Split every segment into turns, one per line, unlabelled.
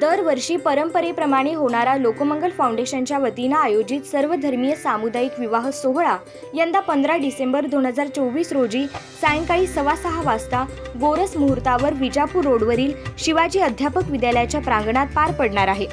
दरवर्षी परंपरेप्रमाणे होणारा लोकमंगल फाउंडेशनच्या वतीनं आयोजित सर्वधर्मीय सामुदायिक विवाह सोहळा यंदा पंधरा डिसेंबर दोन हजार चोवीस रोजी सायंकाळी सव्वा सहा वाजता गोरस मुहूर्तावर विजापूर रोडवरील शिवाजी अध्यापक विद्यालयाच्या प्रांगणात पार पडणार आहे.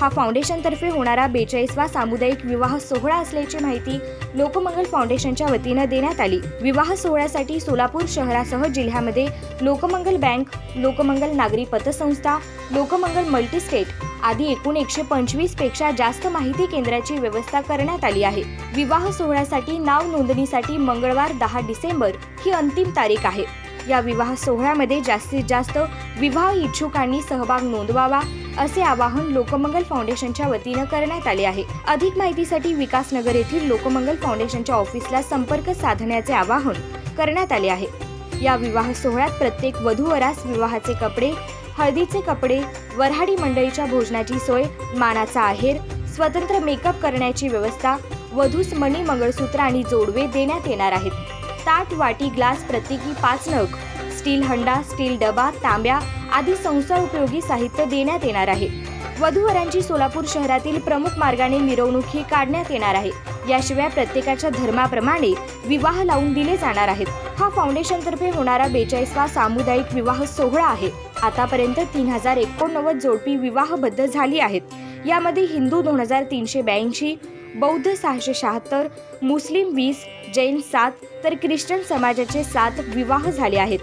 हा फाउंडेशनतर्फे होणारा बेचाळीसवा सामुदायिक विवाह सोहळा असल्याची माहिती लोकमंगल फाउंडेशनच्या वतीनं देण्यात आली. विवाह सोहळ्यासाठी सोलापूर शहरासह जिल्ह्यामध्ये लोकमंगल बँक लोकमंगल नागरी पतसंस्था लोकमंगल मल्टीस्टेट आदी एकूण एकशे पंचवीसपेक्षा जास्त माहिती केंद्राची व्यवस्था करण्यात आली आहे. विवाह सोहळ्यासाठी नाव नोंदणीसाठी मंगळवार दहा डिसेंबर ही अंतिम तारीख आहे. या विवाह सोहळ्यामध्ये जास्तीत जास्त विवाह इच्छुकांनी सहभाग नोंदवावा असे आवाहन लोकमंगल फाउंडेशनच्या वतीनं करण्यात आले आहे. अधिक माहितीसाठी विकासनगर येथील लोकमंगल फाउंडेशनच्या ऑफिसला संपर्क साधण्याचे आवाहन करण्यात आले आहे. या विवाह सोहळ्यात प्रत्येक वधूवरास विवाहाचे कपडे हळदीचे कपडे वऱ्हाडी मंडळीच्या भोजनाची सोय मानाचा आहेर स्वतंत्र मेकअप करण्याची व्यवस्था वधूस मणी मंगळसूत्र आणि जोडवे देण्यात येणार आहेत. ताट वाटी ग्लास प्रत्येकी पाच नग स्टील हंडा स्टील डबा तांब्या आदी संसार उपयोगी साहित्य देण्यात येणार आहे. वधूवरांची सोलापूर शहरातील प्रमुख मार्गाने मिरवणूकही काढण्यात येणार आहे. याशिवाय प्रत्येकाच्या धर्माप्रमाणे विवाह लावून दिले जाणार आहेत. हा फाउंडेशनतर्फे होणारा बेचाळीसवा सामुदायिक विवाह सोहळा आहे. आतापर्यंत तीन हजार एकोणनव्वद जोडपी विवाहबद्ध झाली आहेत. यामध्ये हिंदू दोन हजार तीनशे ब्याऐंशी बौद्ध सहाशे शहात्तर मुस्लिम वीस जैन सात तर ख्रिश्चन समाजाचे सात विवाह झाले आहेत.